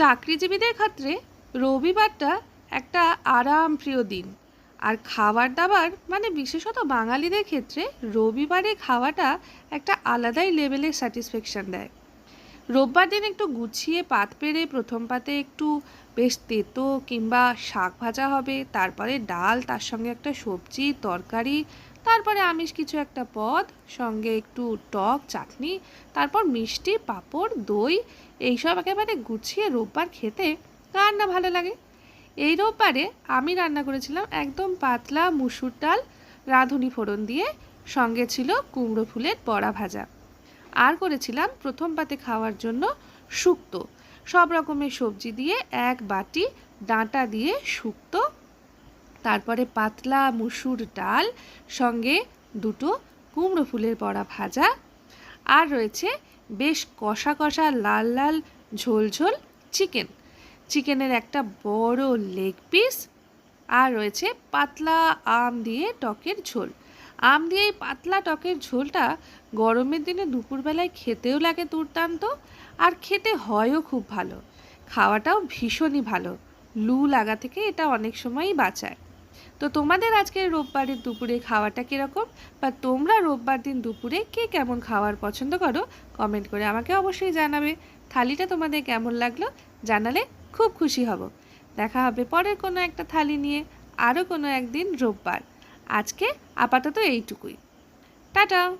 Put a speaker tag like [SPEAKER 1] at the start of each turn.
[SPEAKER 1] চাকরিজীবীদের ক্ষেত্রে রবিবারটা একটা আরাম প্রিয় দিন। আর খাবার দাবার মানে বিশেষত বাঙালিদের ক্ষেত্রে রবিবারে খাওয়াটা একটা আলাদাই লেভেলের স্যাটিসফ্যাকশান দেয়। রোববার দিন একটু গুছিয়ে পাত পেরে প্রথম পাতে একটু বেশ তেতো কিংবা শাক ভাজা হবে, তারপরে ডাল, তার সঙ্গে একটা সবজি, তরকারি, তারপরে আমিষ কিছু একটা পদ, সঙ্গে একটু টক, চাটনি, তারপর মিষ্টি, পাঁপড়, দই, এইসব একেবারে গুছিয়ে রোববার খেতে কার না ভালো লাগে? এই রোববারে আমি রান্না করেছিলাম একদম পাতলা মুসুর ডাল, রাঁধুনি ফোড়ন দিয়ে, সঙ্গে ছিল কুমড়ো ফুলের বড়া ভাজা। আর করেছিলাম প্রথম পাতে খাওয়ার জন্য শুক্তো। সব রকমের সবজি দিয়ে এক বাটি ডাঁটা দিয়ে শুক্তো, তারপরে পাতলা মুসুর ডাল, সঙ্গে দুটো কুমড়ো ফুলের বড়া ভাজা, আর রয়েছে বেশ কষা কষা লাল লাল ঝোল ঝোল চিকেন। চিকেনের একটা বড় লেগ পিস, আর রয়েছে পাতলা আম দিয়ে টকের ঝোল। আম দিয়ে এই পাতলা টকের ঝোলটা গরমের দিনে দুপুরবেলায় খেতেও লাগে দুর্দান্ত আর খেতে হয়ও খুব ভালো। খাওয়াটাও ভীষণই ভালো। লু লাগা থেকে এটা অনেক সময়ই বাঁচায়। তো তোমাদের আজকে রোববারের দুপুরে খাওয়াটা কীরকম? বা তোমরা রোববার দিন দুপুরে কে কেমন খাওয়ার পছন্দ করো? কমেন্ট করে আমাকে অবশ্যই জানাবে। থালিটা তোমাদের কেমন লাগল? জানালে খুব খুশি হব। দেখা হবে পরের কোনো একটা থালি নিয়ে, আরও কোনো একদিন রোববার। আজকে আপাতত এইটুকুই। টাটা।